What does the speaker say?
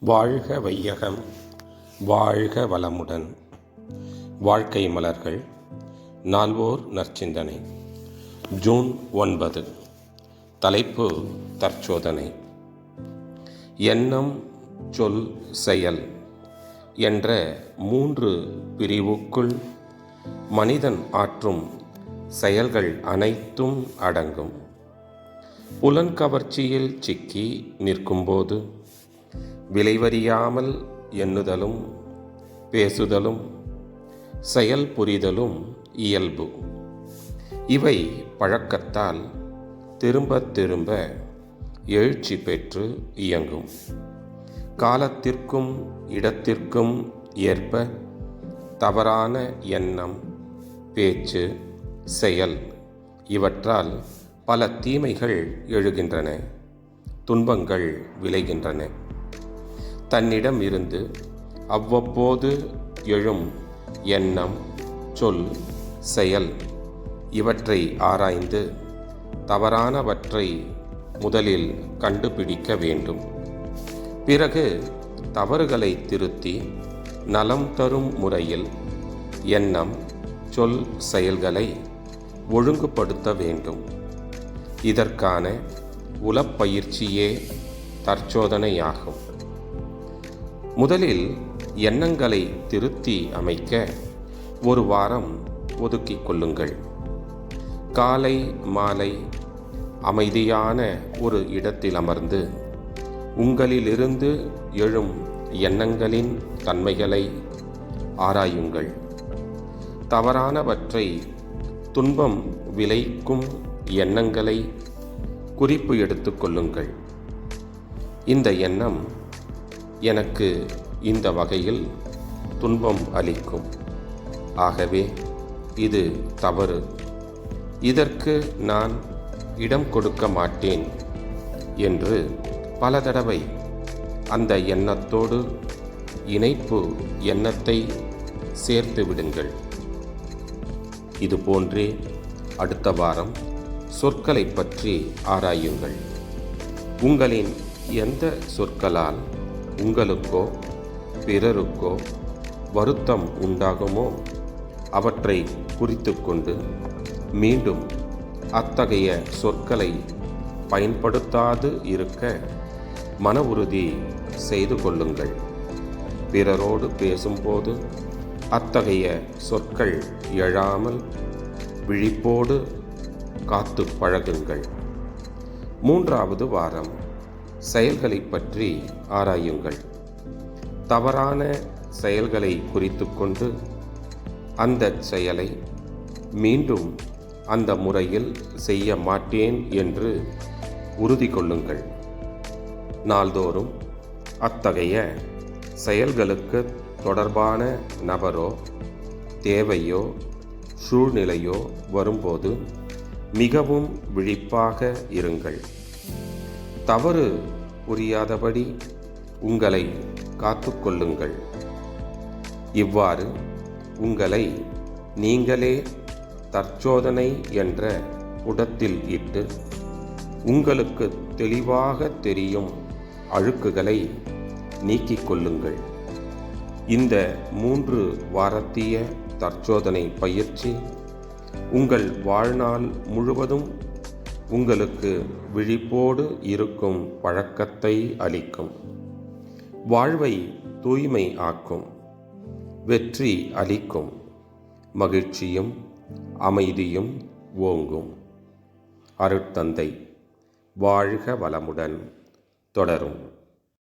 வாழ்க வையகம் வாழ்க வளமுடன். வாழ்க்கை மலர்கள் நால்வோர் நற்சிந்தனை. ஜூன் ஒன்பது தலைப்பு தற்சோதனை. எண்ணம் சொல் செயல் என்ற மூன்று பிரிவுக்குள் மனிதன் ஆற்றும் செயல்கள் அனைத்தும் அடங்கும். புலன்கவர்ச்சியில் சிக்கி நிற்கும்போது விளைவறியாமல் எண்ணுதலும் பேசுதலும் செயல் புரிதலும் இயல்பு. இவை பழக்கத்தால் திரும்ப திரும்ப எழுச்சி பெற்று இயங்கும். காலத்திற்கும் இடத்திற்கும் ஏற்ப தவறான எண்ணம் பேச்சு செயல் இவற்றால் பல தீமைகள் எழுகின்றன துன்பங்கள் விளைகின்றன. தன்னிடம் இருந்து அவ்வப்போது எழும் எண்ணம் சொல் செயல் இவற்றை ஆராய்ந்து தவறானவற்றை முதலில் கண்டுபிடிக்க வேண்டும். பிறகு தவறுகளை திருத்தி நலம் தரும் முறையில் எண்ணம் சொல் செயல்களை ஒழுங்குபடுத்த வேண்டும். இதற்கான உளப்பயிற்சியே தற்சோதனையாகும். முதலில் எண்ணங்களை திருத்தி அமைக்க ஒரு வாரம் ஒதுக்கி கொள்ளுங்கள். காலை மாலை அமைதியான ஒரு இடத்தில் அமர்ந்து உங்களிலிருந்து எழும் எண்ணங்களின் தன்மைகளை ஆராயுங்கள். தவறானவற்றை துன்பம் விளைக்கும் எண்ணங்களை குறிப்பு எடுத்துக்கொள்ளுங்கள் இந்த எண்ணம் எனக்கு இந்த வகையில் துன்பம் அளிக்கும். ஆகவே இது தவறு. இதற்கு நான் இடம் கொடுக்க மாட்டேன் என்று பல தடவை அந்த எண்ணத்தோடு இணைப்பு எண்ணத்தை சேர்த்து விடுங்கள். இது போன்றே அடுத்த வாரம் சொற்களை பற்றி ஆராயுங்கள். உங்களின் எந்த சொற்களால் உங்களுக்கோ பிறருக்கோ வருத்தம் உண்டாகுமோ அவற்றை குறித்து கொண்டு மீண்டும் அத்தகைய சொற்களை பயன்படுத்தாது இருக்க மன உறுதி செய்து கொள்ளுங்கள். பிறரோடு பேசும்போது அத்தகைய சொற்கள் எழாமல் விழிப்போடு காத்து பழகுங்கள். மூன்றாவது வாரம். செயல்களை பற்றி ஆராயுங்கள். தவறான செயல்களை குறித்து கொண்டு அந்த செயலை மீண்டும் அந்த முறையில் செய்ய மாட்டேன் என்று உறுதி கொள்ளுங்கள். நாள்தோறும் அத்தகைய செயல்களுக்கு தொடர்பான நபரோ தேவையோ சூழ்நிலையோ வரும்போது மிகவும் விழிப்பாக இருங்கள். தவறு புரியாதபடி உங்களை காத்துக்கொள்ளுங்கள். இவ்வாறு உங்களை நீங்களே தற்சோதனை என்ற புடத்தில் இட்டு உங்களுக்கு தெளிவாக தெரியும் அழுக்குகளை நீக்கிக் கொள்ளுங்கள். இந்த மூன்று வாரத்திய தற்சோதனை பயிற்சி உங்கள் வாழ்நாள் முழுவதும் உங்களுக்கு விழிப்போடு இருக்கும் பழக்கத்தை அளிக்கும். வாழ்வை தூய்மை ஆக்கும். வெற்றி அளிக்கும். மகிழ்ச்சியும் அமைதியும் ஓங்கும். அருட்தந்தை. வாழ்க வளமுடன். தொடரும்.